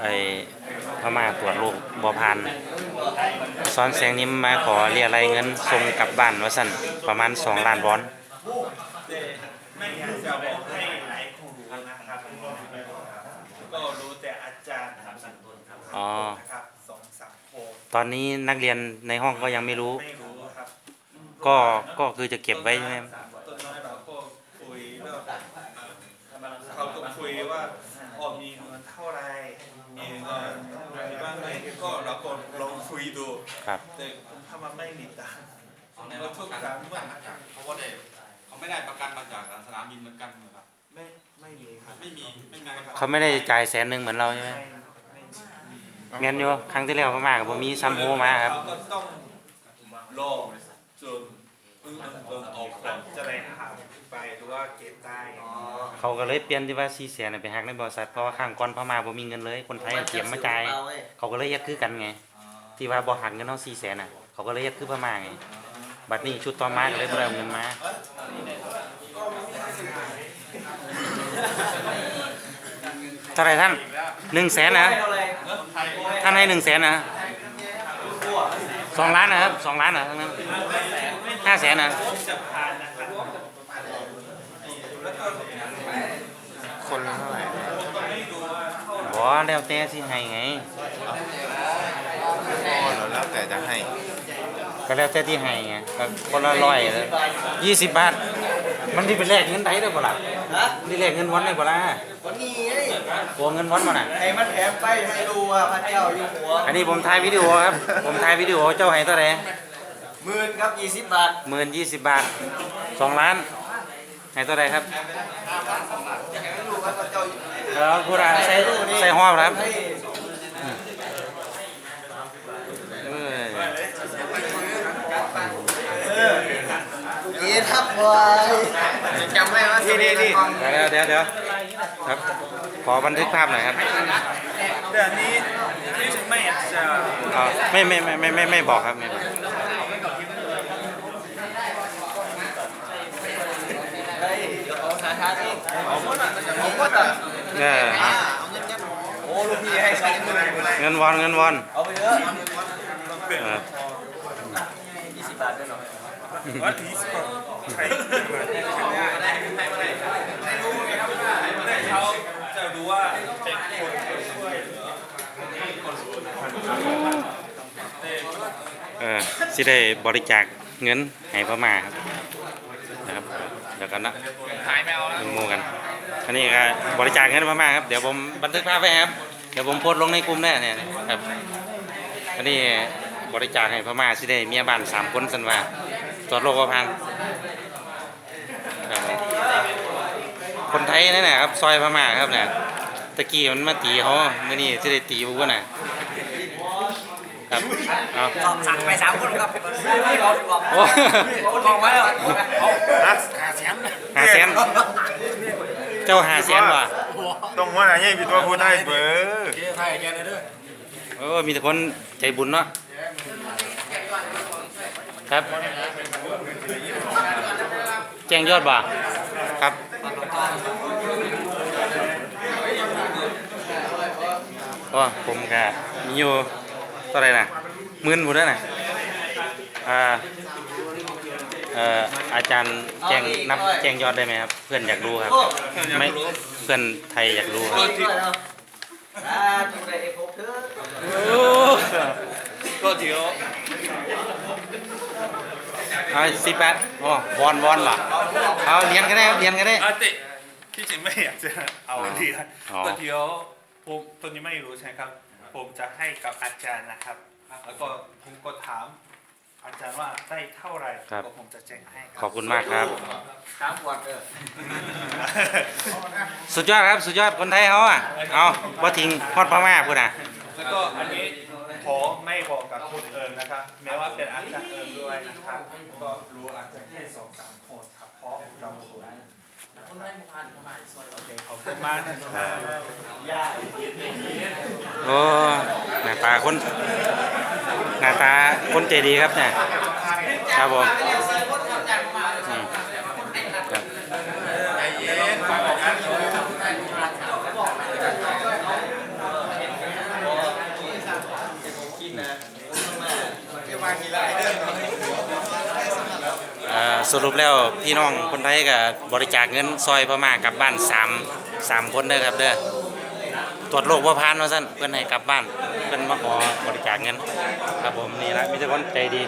ไอพม่าตรวจโรคบอพานซ้อนแสงนี้มาขอเรียอะไรยเงินส่งกลับบ้านว่าสั่นประมาณสองล้านวอนไม่อยากจะบอกให้หลายคนรู้นะครับก็รู้แต่อาจารย์ครับอ๋อนนตอนนี้นักเรียนในห้องก็ยังไม่รู้ ก็ก็คือจะเก็บไว้ใช่ไหม ต้นน้อยเราก็คุ ยแล้วเขาก็คุยว่าอ๋อมีเงินเท่าไหรมีเงินอะไรบ้างไหมก็เราก็ลองคุยดูครับแต่ถ้ามันไม่มีตังค์ก็ทุกครั้งว่าเขาก็ได้เขาไม่ได้ประกันมาจากสนามบินเหมือนกันเหรอครับไม่ไม่มีครับไม่มีไม่มีประกันเขาไม่ได้จ่ายแสนหนึ่งเหมือนเราใช่ไหมไม่ไม่มีแม่นอยู่ครั้งที่แล้วพม่ากับผมมีซัมโฮมาครับเราก็ต้องรอจนเงินเงิน ออกก่อนจะได้หาไปหรือว่าเก็บได้เขาก็เลยเปลี่ยนที่ว่าซีแสนไปหักในบริษัทเพราะว่าข้างก่อนพม่าบ่มีเงินเลย คนไทยเตรียมมาจ่ายเขาก็เลยยัดคือกันไง ที่ว่าบ่หักเงินเฮา4แสนน่ะ เขาก็เลยยัดคือพม่าไงบัดนี้ชุดต่อมาก็เลยบ่ได้เอาเงินมาเท่าไหร่ท่าน1แสนนะท่านให้1แสนนะสองล้านนะครับสองล้านนะทั้งนั้น ห้าแสนนะจะผ่านนะครับคนละเท่าไหร่บ่แล้วแต่สิให้ไงอ๋อแล้วแต่จะให้ ก็แล้วแต่ที่ให้ไงก็คนละร้อยเลยยี่สิบบาท มันที่เป็นแลกเงินไทยได้บ่ล่ะฮะนี่แลกเงินวอนได้บ่ล่ะวันนี้ไงโอนเงินวอนมาน่ะให้มันแถมไปให้ดูว่าพระเจ้าอยู่หัว อันนี้ผมถ่ายวิดีโอครับ ผมถ่ายวิดีโอเจ้าให้เท่าไหร่ หมื่นครับยี่สิบบาทหมื่นยี่สิบบาทสองล้านให้เท่าไหร่ครับให้ดูว่าพระเจ้าอยู่แล้วพูดอะไรใส่ใส่ห้อครับให้เอ้ยดีทับไว้จำไว้ว่าที่นี่นี่เดี๋ยวเดี๋ยวเดี๋ยวครับ ขอบันทึกภาพหน่อยครับแต่อันนี้ที่จริงไม่อยากจะอ๋อไม่ไม่ไม่ไม่ไม่ไม่บอกครับไม่บอก ได้เอาสาขา เนี่ยโอ้ลูกพี่ให้ใช้เงินเงินวอนเงินวอนเอาไปเถอะเออยี่สิบบาทด้วยเนว่าที่สปอร์ตใช้แต่เขาจะรู้ว่าเป็นคนช่วยเหลือเออสิได้บริจาคเงินให้พม่าครับนะครับ เดี๋ยวกันนะหายไม่เอาแล้วดูโมกันอันนี้ก็บริจาคเงินพม่าครับเดี๋ยวผมบันทึกภาพไว้ครับเดี๋ยวผมโพสต์ลงในกลุ่มแน่เนี่ยครับอันนี้บริจาคให้พม่าสิได้เมียบ้านสามคนสันว่าตรวจโรคพังครับผมคนไทยนั่นแหละครับซอยพม่าครับเนี่ยตะกี้มันมาตีเขาเมื่อนี้สิได้ตีบุ้น่ะครับเอาสั่งไปสามคนครับไม่บอกบอกโอ้บอกไว้แล้วหาหา แชมป์หาแสนเจ้าหาแสนว่ะต้องว่าอะไรพี่ตัวพูดได้เบอร์เออมีแต่คนใจบุญเนาะครับ แจ้งยอดบ่าครับก็ผมก็มีอยู่เท่าไหรน่ะหมื่นหมดแล้วน่ะอ่า เอ่ออาจารย์แจ้งนับแจ้งยอดได้ไหมครับ เพื่อนอยากรู้ครับ ไม่เพื่อนไทยอยากรู้ครับอ่าถูกได้เอกหกเถอะก็เดี๋ยวเอาสิบแปดโอ้วอนวอนเหรอเอาเรียนก็ได้ครับเรียนก็ได้อะแต่ที่จริงไม่อยากจะเอาเรียนอ๋อก็เดี๋ยวผมตัวนี้ไม่รู้ใช่ไหมครับ ผมจะให้กับอาจารย์นะครับ แล้วก็ผมก็ถาม อาจารย์ว่าได้เท่าไหร่ก็ผมจะแจ้งให้ขอบคุณมากครับ สามขวดเออสุดยอดครับ สุดยอดคนไทยเขาอะ เอาว่าทิ้งฮอดพม่าพูดอะ แล้วก็อันนี้ขอไม่บอกกับคนอื่นนะครับ แม้ว่าเป็นอาจารย์เอิญด้วยนะครับก็รู้อาจจะแค่สองสามคนครับเพราะเราถูกโอเคขอบคุณมากนะครับ โอ้หน้าตาคนห นาตาคนเจดีครับเนี่ยครับผมสรุปแล้วพี่น้องคนไทยกับบริจาคเงินซอยพม่ากลับบ้านสามสามคนเด้อครับเด้อ ตรวจโรคว่าพานว่าสั้นเพื่อนให้กลับบ้านเพิ่นมาขอบริจาคเงินครับผมนี่ละมีแต่คนใจดี